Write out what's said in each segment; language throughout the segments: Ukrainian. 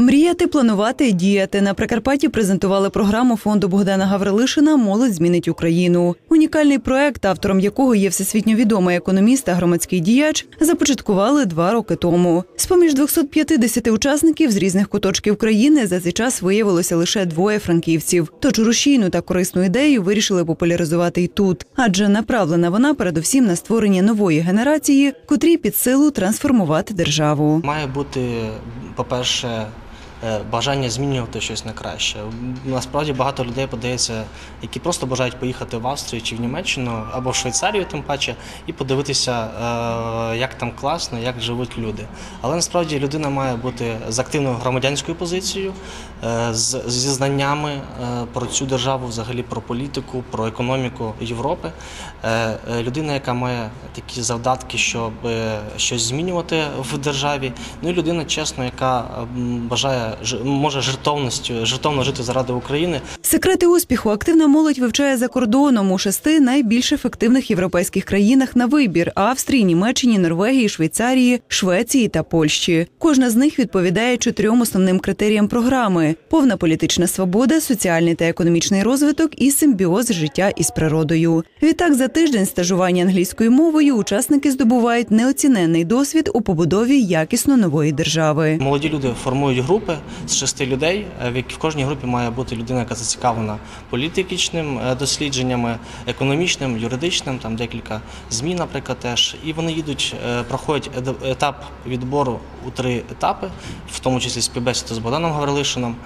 Мріяти, планувати, діяти на Прикарпатті презентували програму фонду Богдана Гаврилишина Молодь змінить Україну. Унікальний проект, автором якого є всесвітньо відомий економіст та громадський діяч, започаткували два роки тому. З поміж 250 учасників з різних куточків країни за цей час виявилося лише двоє франківців. Тож рушійну та корисну ідею вирішили популяризувати і тут, адже направлена вона передусім на створення нової генерації, котрій під силу трансформувати державу. Має бути, по-перше, е, бажання змінювати щось на краще. Насправді багато людей подається, які просто бажають поїхати в Австрію чи в Німеччину або в Швейцарію, тим паче, і подивитися, е, як там класно, як живуть люди. Але насправді людина має бути з активною громадянською позицією, е, зі знаннями е, про цю державу, взагалі про політику, про економіку Європи. Е, е, Людина, яка має такі завдатки, щоб е, щось змінювати в державі. Ну і людина, чесно, яка бажає ж- може жертовністю, жертовно жити заради України. Секрети успіху активна молодь вивчає за кордоном у шести найбільш ефективних європейських країнах на вибір: Австрії, Німеччині, Норвегії, Швейцарії, Швеції та Польщі. Кожна з них відповідає чотирьом основним критеріям програми: повна політична свобода, соціальний та економічний розвиток і симбіоз життя із природою. Відтак, за тиждень стажування англійською мовою учасники здобувають неоціненний досвід у побудові якісно нової держави. Молоді люди формують групи з шести людей, е, в кожній групі має бути людина, яка зацікавлена політичним е, дослідженнями, економічним, юридичним, там декілька змін, наприклад, теж. І вони їдуть, е, проходять етап відбору у три етапи, в тому числі співбесіду з Богданом Гаврилишином.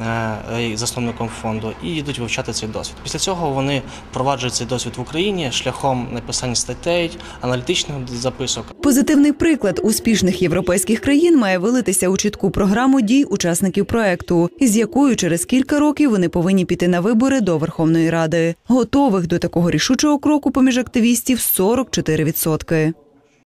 Е, Засновником фонду і йдуть вивчати цей досвід. Після цього вони впроваджують цей досвід в Україні шляхом написання статей, аналітичних записок. Позитивний приклад успішних європейських країн має вилитися у чітку програму дій учасників проекту, із якою через кілька років вони повинні піти на вибори до Верховної Ради. Готових до такого рішучого кроку поміж активістів 44%.